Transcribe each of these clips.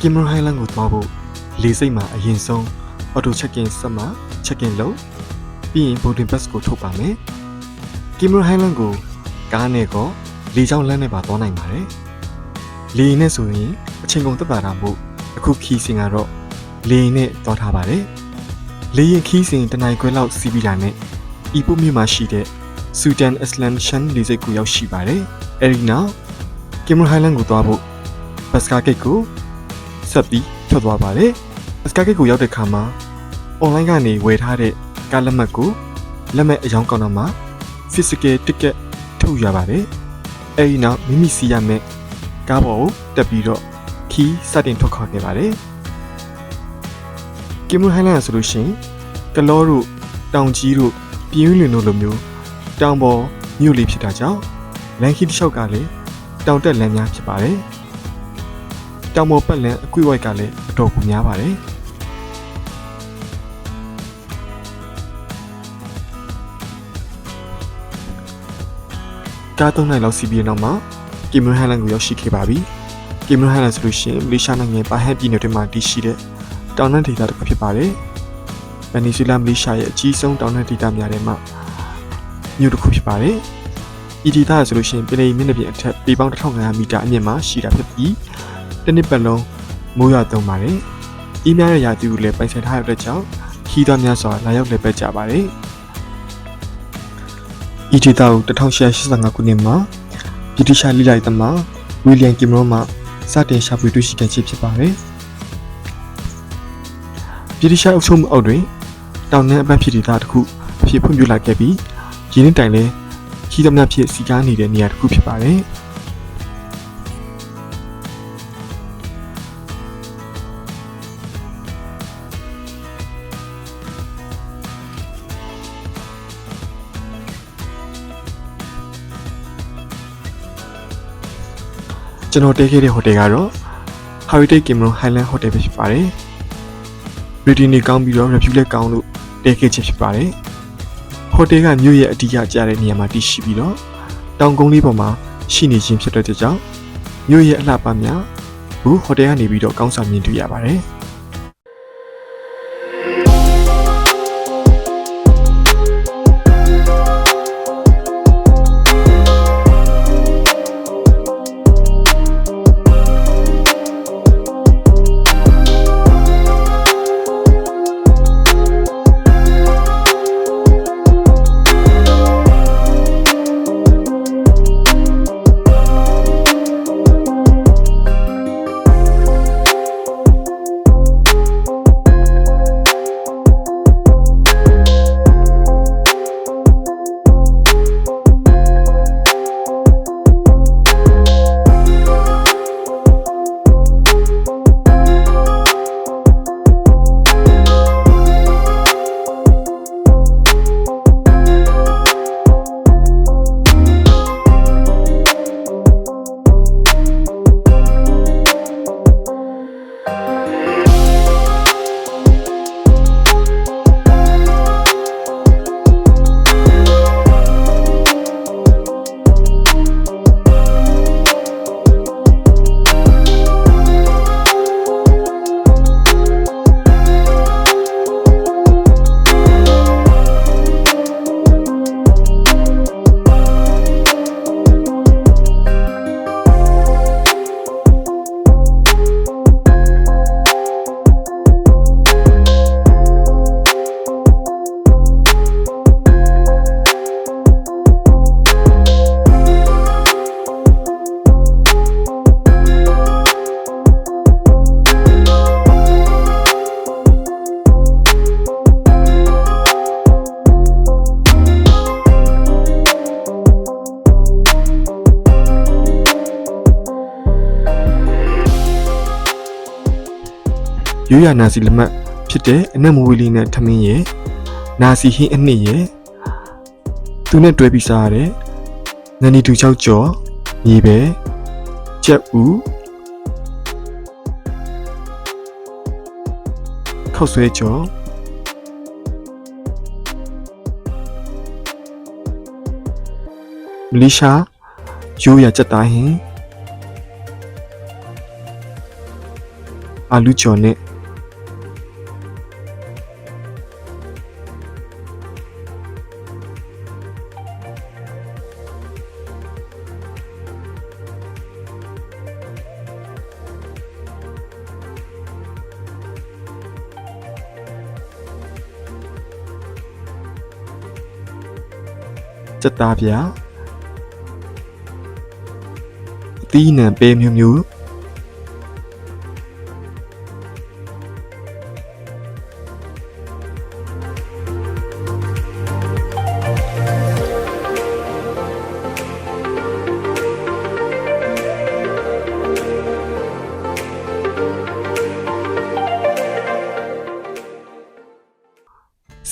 ကင်မရာဟိုင်လန်ကိုသွားဖို့လေစိတ်မှာအရင်ဆုံးအော်တိုချက်ကင်ဆက်မှာချက်ကင်လုပ်ပြီးရင် boarding pass ကိုထုတ်ပါမယ်ကင်မရာဟိုင်လန်ကိုကားနဲ့ကောလေကြောင်းလမ်းနဲ့ပါသွားနိုင်ပါတယ်လေယာဉ်နဲ့ဆိုရင်အချိန်ကုန်သက်သာတာမို့အခုခီးစင်ကတော့လေယာဉ်နဲ့သွားထားပါတယ်လေယာဉ်ခီးစင်တနိုင်ခွဲလောက်စီးပြီးတာနဲ့ဤပုမြို့မှာရှိတဲ့ Sudan Islam Shan လေဆိပ်ကိုရောက်ရှိပါတယ်အဲဒီနောက်ကင်မရာဟိုင်လန်ကိုသွားဖို့ဘတ်စကားဂိတ်ကို ဆက်ပြီးထွက်သွားပါတယ်ဘတ်စကားဂိတ်ကိုရောက်တဲ့ခါမှာ online ကနေဝယ်ထားတဲ့ကားလက်မှတ်ကိုလက်မှတ်အယောင်းကောင်တော့မှာ physical ticket ထုတ်ရပါတယ်အဲဒီနောက်မိမိစီးရမယ့်ကားပေါ်ကိုတက်ပြီးတော့ခီးစတင်ထွက်ခွာခဲ့ပါတယ်ကင်မရာဟိုင်လန်ဆိုလို့ရှိရင်ကလောတို့တောင်ကြီးတို့ပြင်းလွင်တို့လိုမျိုးတောင်ပေါ်မြို့လေးဖြစ်တာကြောင့်လန်ခီတစ်လျှောက်ကလည်းတောင်တက်လမ်းများဖြစ်ပါတယ်။ တောင်ပေါ်ပတ်လမ်းအကွေ့ဝိုက်ကလည်းအတော်ကိုများပါတယ်။ကားသုံးနိုင်လောက်စီးပြီးတဲ့နောက်မှာကင်မရာဟိုင်လန်ကိုရောက်ရှိခဲ့ပါပြီ။ကင်မရာဟိုင်လန်ဆိုလို့ရှိရင်မလေးရှားနိုင်ငံပါဟန်ပြည်နယ်တွင်မှာတည်ရှိတဲ့တောင်တန်းဒေသတစ်ခုဖြစ်ပါတယ်။ဗန်နီဇွဲလားမလေးရှားရဲ့အကြီးဆုံးတောင်တန်းဒေသများထဲမှာမြို့တစ်ခုဖြစ်ပါတယ်။ဤဒေသဆိုလို့ရှိရင်ပြည်နယ်မျက်နှာပြင်အထက်ပေပေါင်း1500မီတာအမြင့်မှာရှိတာဖြစ်ပြီး တစ်နှစ်ပတ်လုံးမိုးရွာသွန်းပါတယ်။ဤများရဲ့ရာသီကိုလည်းပိုင်ဆိုင်ထားရတဲ့ကြောင့်ခီးသွားများစွာလာရောက်လည်ပတ်ကြပါတယ်။ဤဒေသကို1885ခုနှစ်မှာဗြိတိရှလိလိုက်သမားဝီလျံကင်မရွန်မှစတင်ရှာဖွေတွေ့ရှိခဲ့ခြင်းဖြစ်ပါတယ်။ဗြိတိရှအုပ်ချုပ်မှုအောက်တွင်တောင်နှန်းအပတ်ဖြစ်ဒေသတစ်ခုဖြစ်ဖွံ့ဖြိုးလာခဲ့ပြီးရင်းနှီးတိုင်လည်းခီးသမျှဖြစ်စီကားနေတဲ့နေရာတစ်ခုဖြစ်ပါတယ် ကျွန်တော်တည်ခဲ့တဲ့ဟိုတယ်ကတော့ Heritage Cameron Highland Hotel ပဲဖြစ်ပါတယ်။ rating တွေကောင်းပြီးတော့ review လည်းကောင်းလို့တည်ခဲ့ခြင်းဖြစ်ပါတယ်။ဟိုတယ်ကမြို့ရဲ့အဓိကကျတဲ့နေရာမှာတည်ရှိပြီးတော့တောင်ကုန်းလေးပေါ်မှာရှိနေခြင်းဖြစ်တဲ့ကြောင့်မြို့ရဲ့အလှပများဘူးဟိုတယ်ကနေပြီးတော့ကောင်းဆောင်မြင်တွေ့ရပါတယ်။ ရိုးရနာစီလက်မှတ်ဖြစ်တဲ့အနက်မဝေးလေးနဲ့ထမင်းရဲ့နာစီဟင်းအနှစ်ရဲ့သူနဲ့တွဲပြီးစားရတဲ့ငနီတူချောက်ကျော်မြေပဲကြက်ဥခောက်ဆွဲကျော်မလေးရှားရိုးရကြက်သားဟင်းအာလူကျော်နဲ့ စက်သားပြအသီးနှံပဲမျိုးမျိုး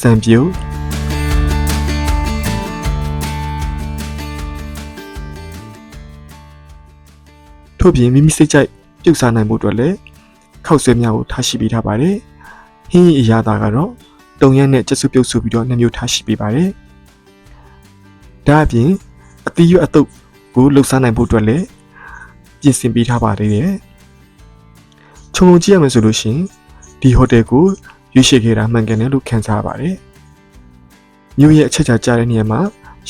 စံပြို ထို့ပြင်မိမိစိတ်ကြိုက်ပြုတ်စားနိုင်ဖို့အတွက်လည်းခောက်ဆွဲများကိုထားရှိပေးထားပါတယ်။ဟင်းရီအရာသားကတော့တုံရက်နဲ့ကျက်စုပြုတ်စုပြီးတော့နှစ်မျိုးထားရှိပေးပါတယ်။ဒါအပြင်အသီးရွက်အတုပ်ကိုလှုပ်ရှားနိုင်ဖို့အတွက်လည်းပြင်ဆင်ပေးထားပါသေးတယ်။ခြုံငုံကြည့်ရမယ်ဆိုလို့ရှိရင်ဒီဟိုတယ်ကိုရွေးချယ်ခဲ့တာမှန်ကန်တယ်လို့ခံစားရပါတယ်။မြို့ရဲ့အချက်ချာကြားတဲ့နေရာမှာ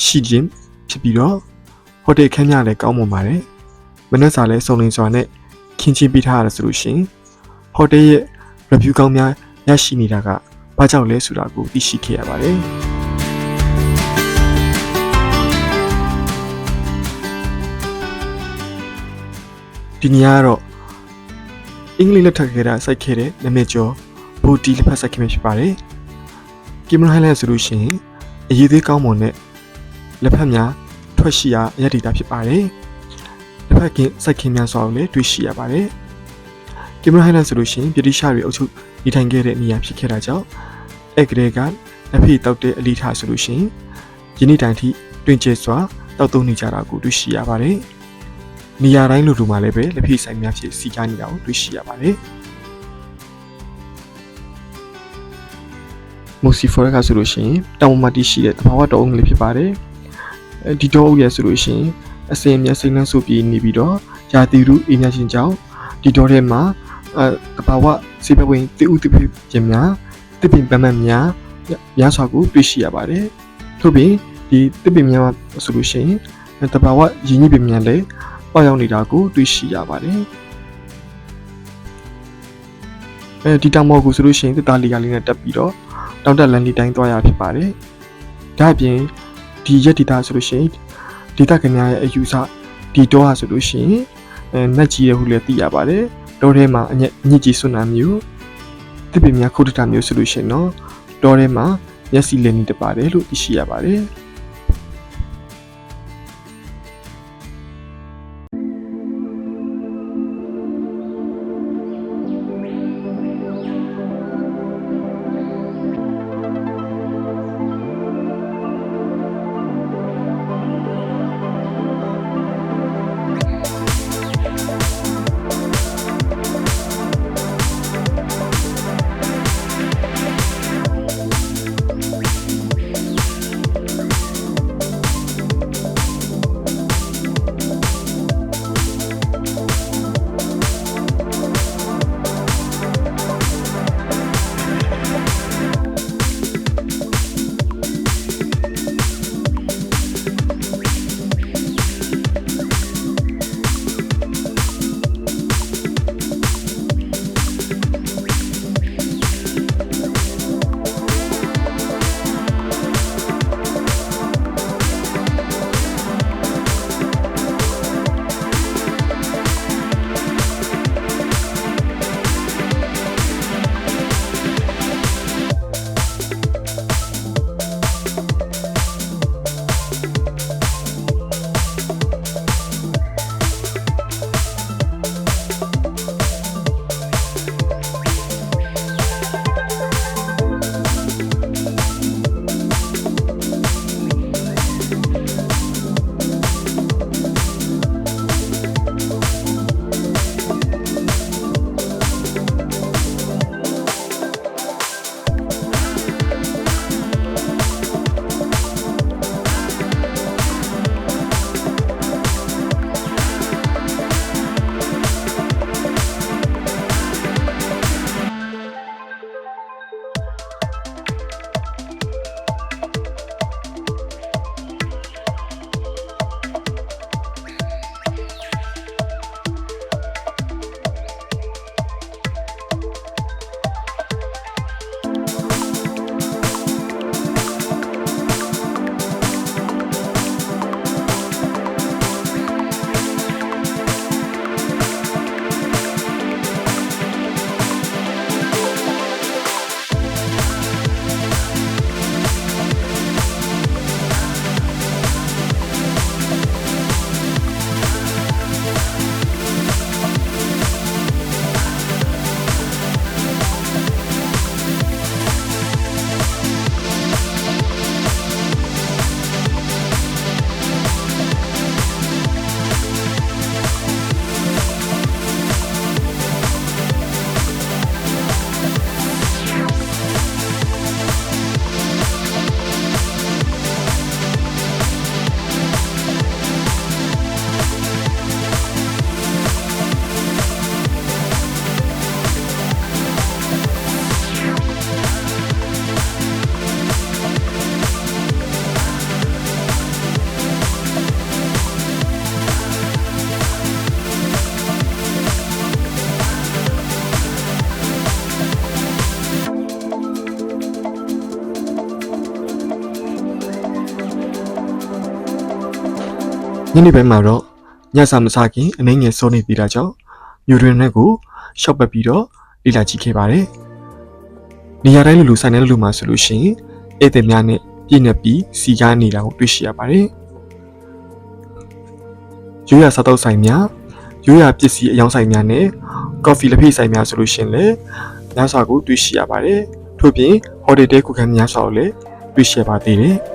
ရှိခြင်းဖြစ်ပြီးတော့ဟိုတယ်ခန်းများလည်းကောင်းမွန်ပါတယ်။ မနက်စာလည်းစုံလင်စွာနဲ့ခင်းချင်းပေးထားရတယ်ဆိုလို့ရှိရင်ဟိုတယ်ရဲ့ review ကောင်းများရရှိနေတာကဘာကြောင့်လဲဆိုတာကိုသိရှိခဲ့ရပါတယ်။ဒီနေရာကတော့အင်္ဂလိပ်လက်ထပ်ခဲ့တာစိုက်ခဲ့တဲ့နာမည်ကျော်ဘူတီလက်ဖက်စိုက်ခင်ဖြစ်ပါတယ်။ကင်မရာဟိုင်းလန်ဆိုလို့ရှိရင်အရေးသေးကောင်းမွန်တဲ့လက်ဖက်များထွက်ရှိရာအရက်ဒေတာဖြစ်ပါတယ်။ လက်ဖက်ကင်စိုက်ခင်များစွာကိုလည်းတွေ့ရှိရပါတယ်။ကင်မရာဟိုင်းလန်ဆိုလို့ရှိရင်ဗြိတိရှတွေအုပ်ချုပ်နေထိုင်ခဲ့တဲ့နေရာဖြစ်ခဲ့တာကြောင့်အဲ့ကလေးကလက်ဖက်တောက်တဲ့အလီထားဆိုလို့ရှိရင်ယနေ့တိုင်ထိတွင်ကျဲစွာတောက်သုံးနေကြတာကိုတွေ့ရှိရပါတယ်။နေရာတိုင်းလိုလိုမှာလည်းပဲလက်ဖက်ဆိုင်များဖြစ်စီကားနေတာကိုတွေ့ရှိရပါတယ်။မိုစီဖော်ရကဆိုလို့ရှိရင်တောင်ပေါ်မှာတည်ရှိတဲ့တဘာဝတော်အုံးလေးဖြစ်ပါတယ်။အဲဒီတော်အုပ်ရဆိုလို့ရှိရင် အစင်မြတ်စိမ့်နှံ့ဆိုပြီးနေပြီးတော့ယာတီရုအေးမြခြင်းကြောင့်ဒီတော်ထဲမှာအဲတဘာဝစေဘဝင်တိဥတိဖြစ်ခြင်းများတစ်ပင်ပန်းပန်းများများစွာကိုတွေ့ရှိရပါတယ်။ထို့ပြင်ဒီတစ်ပင်များဆိုလို့ရှိရင်တဘာဝရင်းနှီးပင်များလည်းပေါက်ရောက်နေတာကိုတွေ့ရှိရပါတယ်။အဲဒီတောင်ပေါ်ကိုဆိုလို့ရှိရင်တစ်သားလီကလေးနဲ့တက်ပြီးတော့တောက်တက်လန်လီတိုင်းသွားရဖြစ်ပါတယ်။ဒါအပြင်ဒီရက်ဒီတာဆိုလို့ရှိရင် ဒေတာခင်များရဲ့အယူဆဒီတော့ဟာဆိုလို့ရှိရင်အဲနက်ကြီးရဟုလည်းသိရပါတယ်။တောထဲမှာအညက်ညစ်ကြီးစွန်းနာမျိုးတစ်ပင်များခုတ်တတာမျိုးဆိုလို့ရှိရင်တော့တောထဲမှာမျက်စိလင်းနေတပါတယ်လို့သိရှိရပါတယ်။ ညနေပိုင်းမှာတော့ညစာမစားခင်အနေငယ်စောနေသေးတာကြောင့်ယူရင်းနဲ့ကိုရှော့ပတ်ပြီးတော့လေ့လာကြည့်ခဲ့ပါတယ်။နေရာတိုင်းလိုလိုဆိုင်တဲ့လူမှာဆိုလို့ရှိရင်ဧည့်သည်များနဲ့ပြည့်နေပြီးစီကားနေတာကိုတွေ့ရှိရပါတယ်။ရိုးရာစားတောက်ဆိုင်များရိုးရာပစ္စည်းအယောင်ဆိုင်များနဲ့ကော်ဖီလက်ဖက်ဆိုင်များဆိုလို့ရှိရင်လည်းများစွာကိုတွေ့ရှိရပါတယ်။ထို့ပြင်ဟိုတယ်တဲခုခံများစွာကိုလည်းတွေ့ရှိရပါသေးတယ်။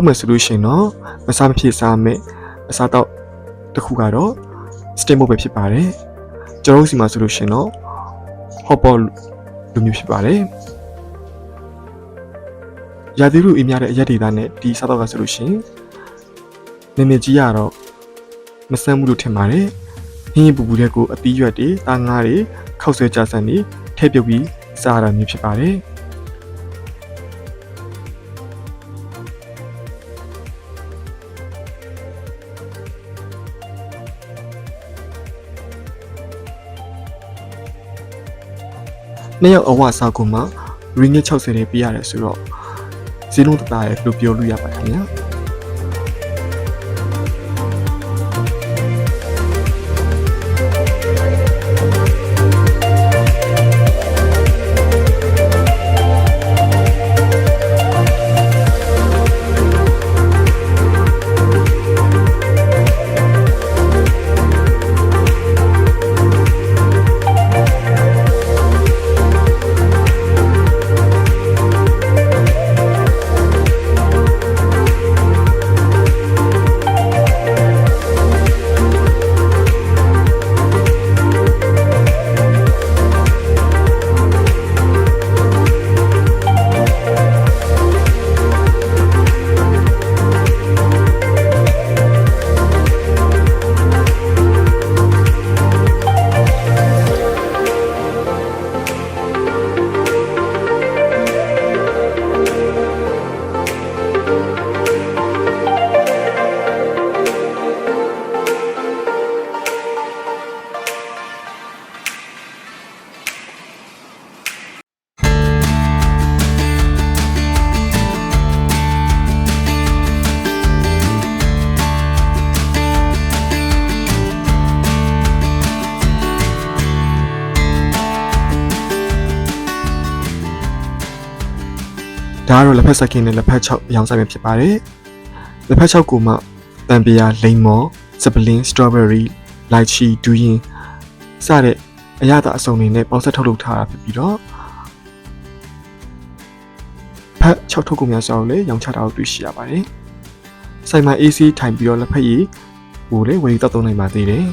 ဒီကိုရောက်မယ်ဆိုလို့ရှိရင်တော့မစားမဖြစ်စားမယ်အစားတော့တစ်ခုကတော့ steam ပဲဖြစ်ပါတယ်ကျွန်တော်တို့စီမှာဆိုလို့ရှိရင်တော့ hot pot လိုမျိုးဖြစ်ပါတယ်ရာသီဥတုအေးမြတဲ့အရက်ဒေသနဲ့ဒီစားတော့ကဆိုလို့ရှိရင်နည်းနည်းကြီးရတော့မဆန်းဘူးလို့ထင်ပါတယ်ဟင်းရင်ပူပူတဲ့ကိုအသီးရွက်တွေတာငါးတွေခောက်ဆွဲကြဆန်တွေထည့်ပြုတ်ပြီးစားရတာမျိုးဖြစ်ပါတယ် နှစ်ယောက်အဝစားကုန်မှာရင်းငစ်60လေးပေးရတယ်ဆိုတော့ဈေးလုံးတသားရဲ့လို့ပြောလို့ရပါခင်ဗျာ ဒါကတော့လက်ဖက်စက်ကင်းနဲ့လက်ဖက်6အရောင်ဆိုင်ပဲဖြစ်ပါတယ်လက်ဖက်6ကိုမှတန်ပရာလိမ္မော်စပလင်းစထ rawberry လိုက်ချီဒူးရင်စတဲ့အရသာအစုံတွေနဲ့ပေါင်းဆက်ထုတ်လုပ်ထားတာဖြစ်ပြီးတော့ဖက်6ထုတ်ကုန်များစွာကိုလည်းရောင်းချတာကိုတွေ့ရှိရပါတယ်ဆိုင်မှာ AC ထိုင်ပြီးတော့လက်ဖက်ရည်ကိုလည်းဝယ်ယူတောက်သုံးနိုင်ပါသေးတယ်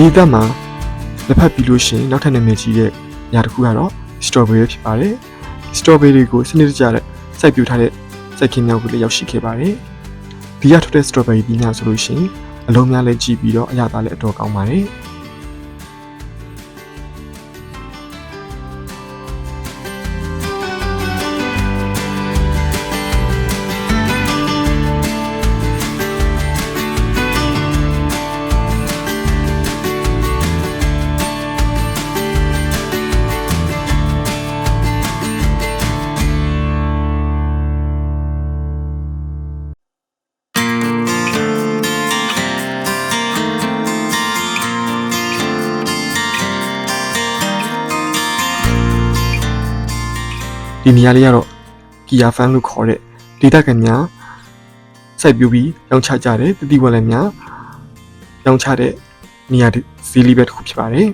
ဒီအသက်မှာလက်ဖက်ပြီးလို့ရှိရင်နောက်ထပ်နာမည်ကြီးတဲ့ညတစ်ခုကတော့ strawberry ဖြစ်ပါတယ် strawberry ကိုစနစ်တကျတဲ့စိုက်ပျိုးထားတဲ့စိုက်ခင်းများကိုလည်းရောက်ရှိခဲ့ပါတယ်ဒီရထွက်တဲ့ strawberry ပြီးများဆိုလို့ရှိရင်အလုံးများလည်းကြည့်ပြီးတော့အရသာလည်းအတော်ကောင်းပါတယ် ဒီနေရာလေးကတော့ကီယာဖန်လို့ခေါ်တဲ့ဒေတာကန်များစိုက်ပျိုးပြီးရောင်းချကြတဲ့တတိဝက်လည်းများရောင်းချတဲ့နေရာဈေးလေးပဲတစ်ခုဖြစ်ပါတယ်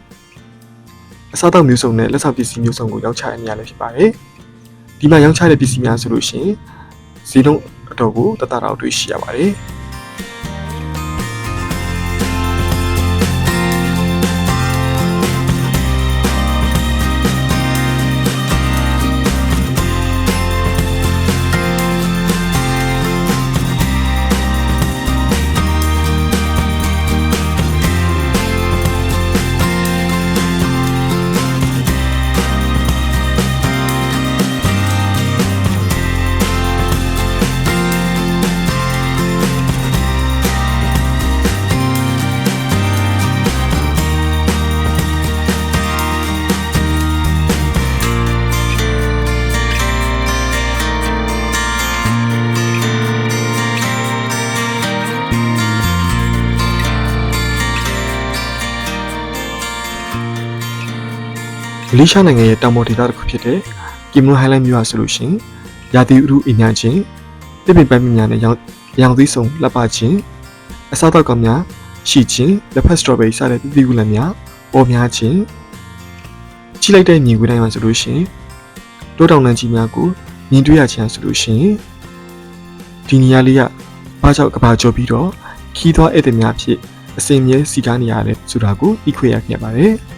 အစားအသောက်မျိုးစုံနဲ့လက်ဆောင်ပစ္စည်းမျိုးစုံကိုရောင်းချတဲ့နေရာလည်းဖြစ်ပါတယ်ဒီမှာရောင်းချတဲ့ပစ္စည်းများဆိုလို့ရှိရင်ဈေးနှုန်းအတော်ကိုတတတော်တွေ့ရှိရပါတယ် လေးရှားနိုင်ငံရဲ့တောင်ပေါ်ဒေသတစ်ခုဖြစ်တဲ့ကီမွန်ဟိုင်းလန်မြို့ဟာဆိုလို့ရှိရင်ရာသီဥတုအညာချင်းတစ်ပင်ပန်းမြများနဲ့ရောင်ရောင်သီးစုံလက်ပချင်းအစားအသောက်ကောင်းများရှိချင်းလက်ဖက်စတော်ဘယ်ရီစတဲ့သီးကူလန်များပေါ်များချင်းကြည့်လိုက်တဲ့မြင်ကွင်းတိုင်းမှာဆိုလို့ရှိရင်တိုးတောင်လန်ကြီးများကိုမြင်တွေ့ရခြင်းဆိုလို့ရှိရင်ဒီနေရာလေးကဘာကြောင့်ကဘာကျော်ပြီးတော့ခီးသွားဧည့်သည်များဖြစ်အစင်မြဲစီကားနေရတယ်ဆိုတာကိုသိခွင့်ရခဲ့ပါတယ်။